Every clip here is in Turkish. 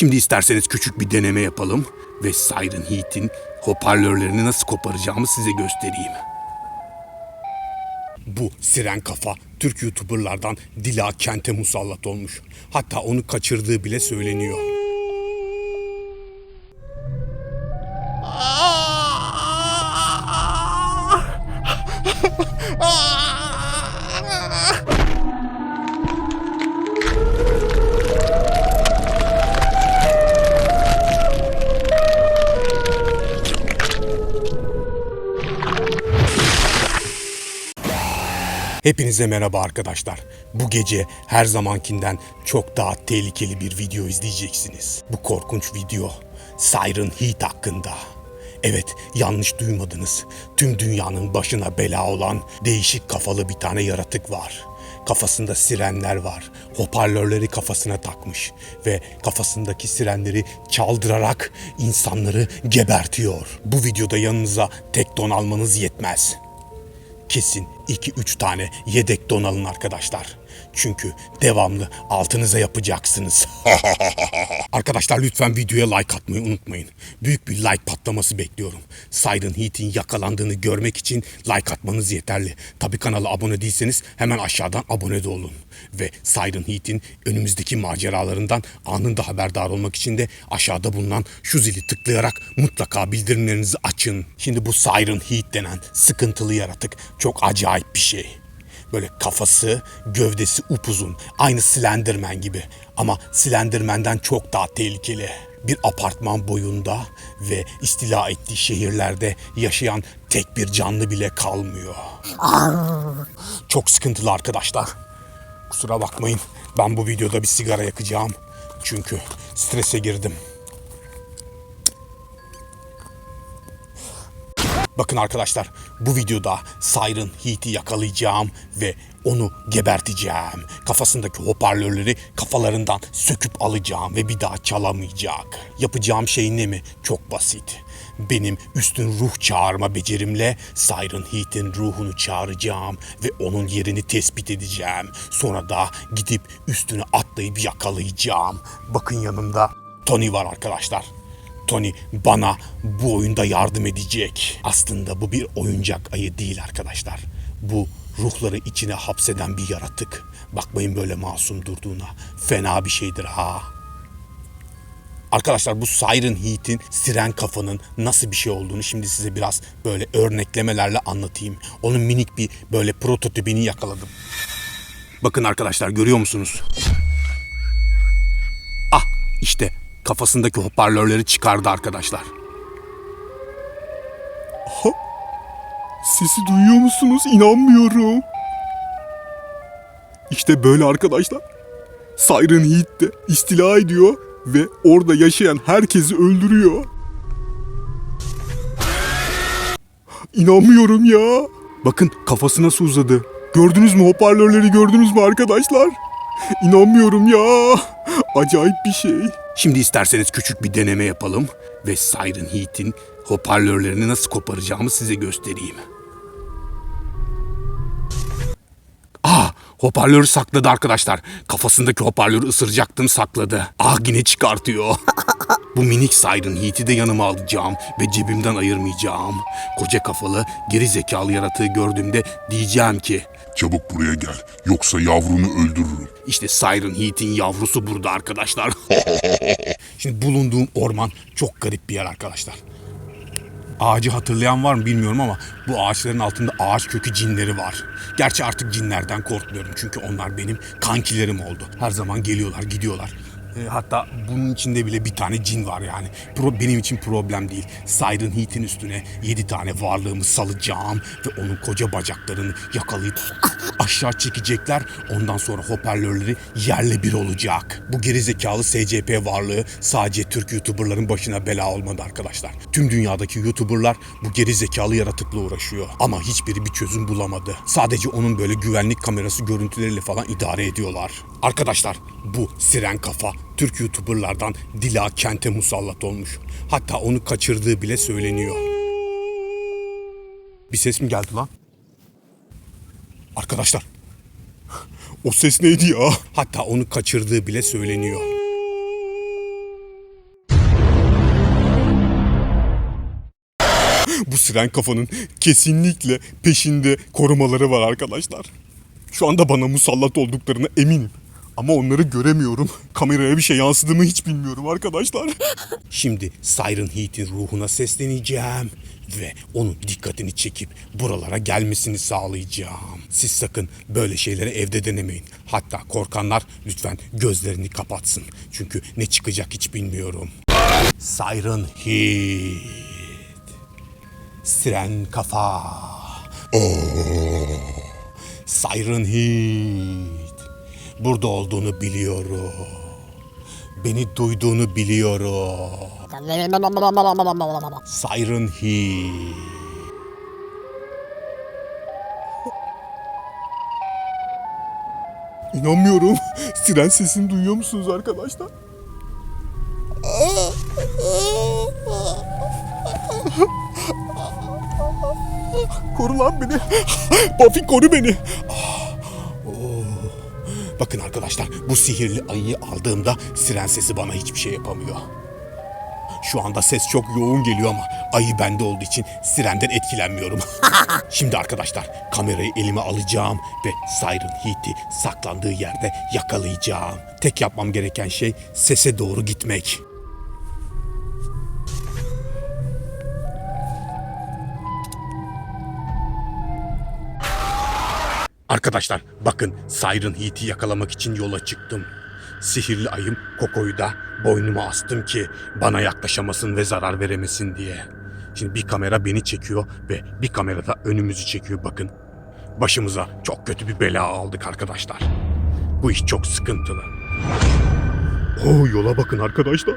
Şimdi isterseniz küçük bir deneme yapalım ve Siren Heat'in hoparlörlerini nasıl koparacağımı size göstereyim. Bu siren kafa Türk YouTuber'lardan Dila Kent'e musallat olmuş. Hatta onu kaçırdığı bile söyleniyor. Hepinize merhaba arkadaşlar. Bu gece her zamankinden çok daha tehlikeli bir video izleyeceksiniz. Bu korkunç video Siren Heat hakkında. Evet yanlış duymadınız. Tüm dünyanın başına bela olan değişik kafalı bir tane yaratık var. Kafasında sirenler var. Hoparlörleri kafasına takmış ve kafasındaki sirenleri çaldırarak insanları gebertiyor. Bu videoda yanınıza tek don almanız yetmez. Kesin 2-3 tane yedek don alın arkadaşlar. Çünkü devamlı altınıza yapacaksınız. arkadaşlar lütfen videoya like atmayı unutmayın. Büyük bir like patlaması bekliyorum. Siren Heat'in yakalandığını görmek için like atmanız yeterli. Tabi kanala abone değilseniz hemen aşağıdan abone de olun. Ve Siren Heat'in önümüzdeki maceralarından anında haberdar olmak için de aşağıda bulunan şu zili tıklayarak mutlaka bildirimlerinizi açın. Şimdi bu Siren Heat denen sıkıntılı yaratık çok acayip bir şey. Böyle kafası, gövdesi upuzun. Aynı Slenderman gibi. Ama Slenderman'den çok daha tehlikeli. Bir apartman boyunda ve istila ettiği şehirlerde yaşayan tek bir canlı bile kalmıyor. Çok sıkıntılı arkadaşlar. Kusura bakmayın. Ben bu videoda bir sigara yakacağım. Çünkü strese girdim. Bakın arkadaşlar bu videoda Siren Heat'i yakalayacağım ve onu geberteceğim. Kafasındaki hoparlörleri kafalarından söküp alacağım ve bir daha çalamayacak. Yapacağım şey ne mi? Çok basit. Benim üstün ruh çağırma becerimle Siren Heat'in ruhunu çağıracağım ve onun yerini tespit edeceğim. Sonra da gidip üstüne atlayıp yakalayacağım. Bakın yanımda Tony var arkadaşlar. Tony bana bu oyunda yardım edecek. Aslında bu bir oyuncak ayı değil arkadaşlar. Bu ruhları içine hapseden bir yaratık. Bakmayın böyle masum durduğuna. Fena bir şeydir ha. Arkadaşlar bu Siren Heat'in siren kafanın nasıl bir şey olduğunu şimdi size biraz böyle örneklemelerle anlatayım. Onun minik bir böyle prototipini yakaladım. Bakın arkadaşlar görüyor musunuz? Ah işte kafasındaki hoparlörleri çıkardı arkadaşlar. Aha, sesi duyuyor musunuz? İnanmıyorum. İşte böyle arkadaşlar. Siren Heat de istila ediyor ve orada yaşayan herkesi öldürüyor. İnanmıyorum ya. Bakın kafası nasıl uzadı. Gördünüz mü hoparlörleri gördünüz mü arkadaşlar? İnanmıyorum ya. Acayip bir şey. Şimdi isterseniz küçük bir deneme yapalım ve Siren Heat'in hoparlörlerini nasıl koparacağımı size göstereyim. Ah hoparlörü sakladı arkadaşlar. Kafasındaki hoparlörü ısıracaktım sakladı. Ah yine çıkartıyor. Bu minik Siren Heat'i de yanıma alacağım ve cebimden ayırmayacağım. Koca kafalı geri zekalı yaratığı gördüğümde diyeceğim ki Çabuk buraya gel. Yoksa yavrunu öldürürüm. İşte Siren Heat'in yavrusu burada arkadaşlar. Şimdi bulunduğum orman çok garip bir yer arkadaşlar. Ağacı hatırlayan var mı bilmiyorum ama bu ağaçların altında ağaç kökü cinleri var. Gerçi artık cinlerden korkmuyorum çünkü onlar benim kankilerim oldu. Her zaman geliyorlar gidiyorlar. E, hatta bunun içinde bile bir tane cin var yani. Pro, benim için problem değil. Siren Heat'in üstüne 7 tane varlığımı salacağım ve onun koca bacaklarını yakalayıp aşağı çekecekler. Ondan sonra hoparlörleri yerle bir olacak. Bu gerizekalı SCP varlığı sadece Türk YouTuber'ların başına bela olmadı arkadaşlar. Tüm dünyadaki YouTuber'lar bu gerizekalı yaratıkla uğraşıyor. Ama hiçbiri bir çözüm bulamadı. Sadece onun böyle güvenlik kamerası görüntüleriyle falan idare ediyorlar. Arkadaşlar bu siren kafa Türk YouTuber'lardan Dila Kent'e musallat olmuş. Hatta onu kaçırdığı bile söyleniyor. Bir ses mi geldi lan? Arkadaşlar. O ses neydi ya? Hatta onu kaçırdığı bile söyleniyor. Bu siren kafanın kesinlikle peşinde korumaları var arkadaşlar. Şu anda bana musallat olduklarına eminim. Ama onları göremiyorum. Kameraya bir şey yansıdı hiç bilmiyorum arkadaşlar. Şimdi Siren Heat'in ruhuna sesleneceğim. Ve onun dikkatini çekip buralara gelmesini sağlayacağım. Siz sakın böyle şeyleri evde denemeyin. Hatta korkanlar lütfen gözlerini kapatsın. Çünkü ne çıkacak hiç bilmiyorum. Siren Heat. Siren kafa. Siren Heat. Burada olduğunu biliyorum. Beni duyduğunu biliyorum. Siren Heat. İnanmıyorum. Siren sesini duyuyor musunuz arkadaşlar? Koru lan beni. Buffy koru beni. Bakın arkadaşlar bu sihirli ayıyı aldığımda siren sesi bana hiçbir şey yapamıyor. Şu anda ses çok yoğun geliyor ama ayı bende olduğu için sirenden etkilenmiyorum. Şimdi arkadaşlar kamerayı elime alacağım ve Siren Heat'i saklandığı yerde yakalayacağım. Tek yapmam gereken şey sese doğru gitmek. Arkadaşlar bakın Siren Heat'i yakalamak için yola çıktım. Sihirli ayım Koko'yu da boynuma astım ki bana yaklaşamasın ve zarar veremesin diye. Şimdi bir kamera beni çekiyor ve bir kamera da önümüzü çekiyor bakın. Başımıza çok kötü bir bela aldık arkadaşlar. Bu iş çok sıkıntılı. Oo yola bakın arkadaşlar.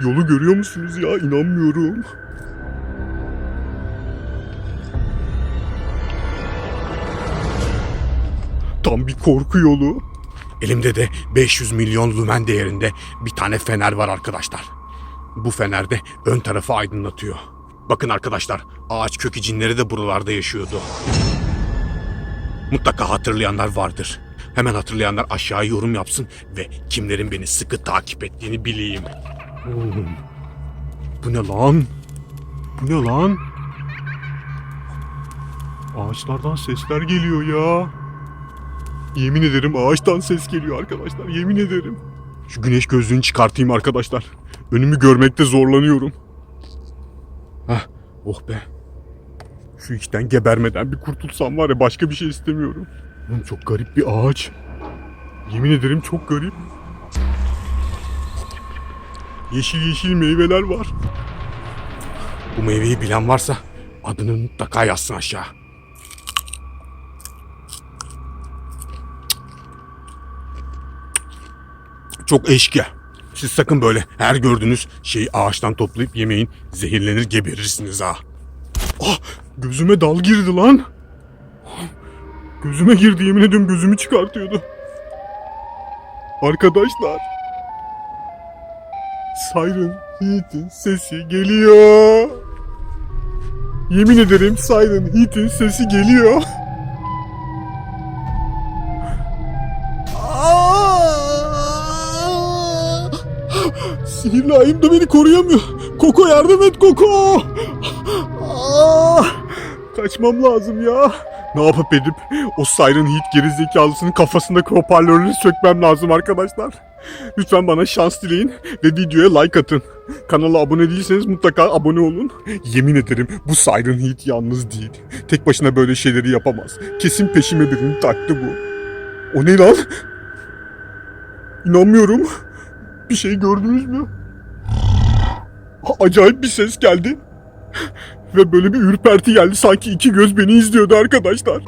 Yolu görüyor musunuz ya? İnanmıyorum. Tam bir korku yolu. Elimde de 500 milyon lumen değerinde bir tane fener var arkadaşlar. Bu fener de ön tarafı aydınlatıyor. Bakın arkadaşlar, ağaç kökü cinleri de buralarda yaşıyordu. Mutlaka hatırlayanlar vardır. Hemen hatırlayanlar aşağı yorum yapsın ve kimlerin beni sıkı takip ettiğini bileyim. Hmm. Bu ne lan? Bu ne lan? Ağaçlardan sesler geliyor ya. Yemin ederim ağaçtan ses geliyor arkadaşlar. Yemin ederim. Şu güneş gözlüğünü çıkartayım arkadaşlar. Önümü görmekte zorlanıyorum. Hah, oh be. Şu içten gebermeden bir kurtulsam var ya başka bir şey istemiyorum. Oğlum çok garip bir ağaç. Yemin ederim çok garip. Yeşil yeşil meyveler var. Bu meyveyi bilen varsa adını mutlaka yazsın aşağı. Çok eşkıya. Siz sakın böyle her gördüğünüz şeyi ağaçtan toplayıp yemeyin. Zehirlenir geberirsiniz ha. Ah gözüme dal girdi lan. Gözüme girdi yemin ediyorum gözümü çıkartıyordu. Arkadaşlar. Siren Heat'in sesi geliyor. Yemin ederim Siren Heat'in sesi geliyor. Sihirli ayım da beni koruyamıyor. Koko yardım et Koko. Aa, kaçmam lazım ya. Ne yapıp edip o Siren Heat gerizekalısının kafasındaki hoparlörleri sökmem lazım arkadaşlar. Lütfen bana şans dileyin ve videoya like atın. Kanala abone değilseniz mutlaka abone olun. Yemin ederim bu Siren Heat yalnız değil. Tek başına böyle şeyleri yapamaz. Kesin peşime birini taktı bu. O ne lan? İnanmıyorum. Bir şey gördünüz mü? Acayip bir ses geldi. Ve böyle bir ürperti geldi. Sanki iki göz beni izliyordu arkadaşlar.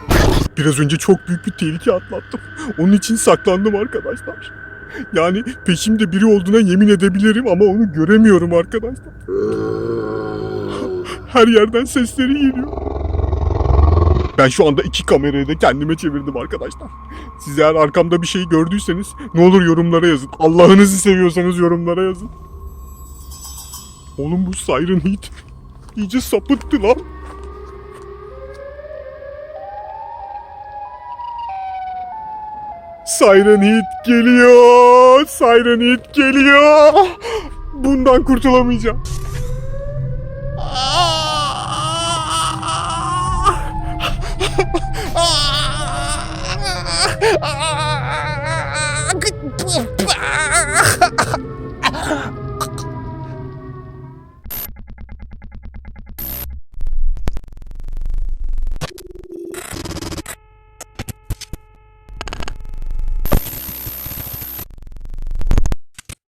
Biraz önce çok büyük bir tehlike atlattım. Onun için saklandım arkadaşlar. Yani peşimde biri olduğuna yemin edebilirim ama onu göremiyorum arkadaşlar. Her yerden sesleri geliyor. Ben şu anda iki kamerayı da kendime çevirdim arkadaşlar. Siz eğer arkamda bir şey gördüyseniz ne olur yorumlara yazın. Allah'ınızı seviyorsanız yorumlara yazın. Oğlum bu Siren Heat iyice sapıttı lan. Siren Heat geliyor. Siren Heat geliyor. Bundan kurtulamayacağım. Ah!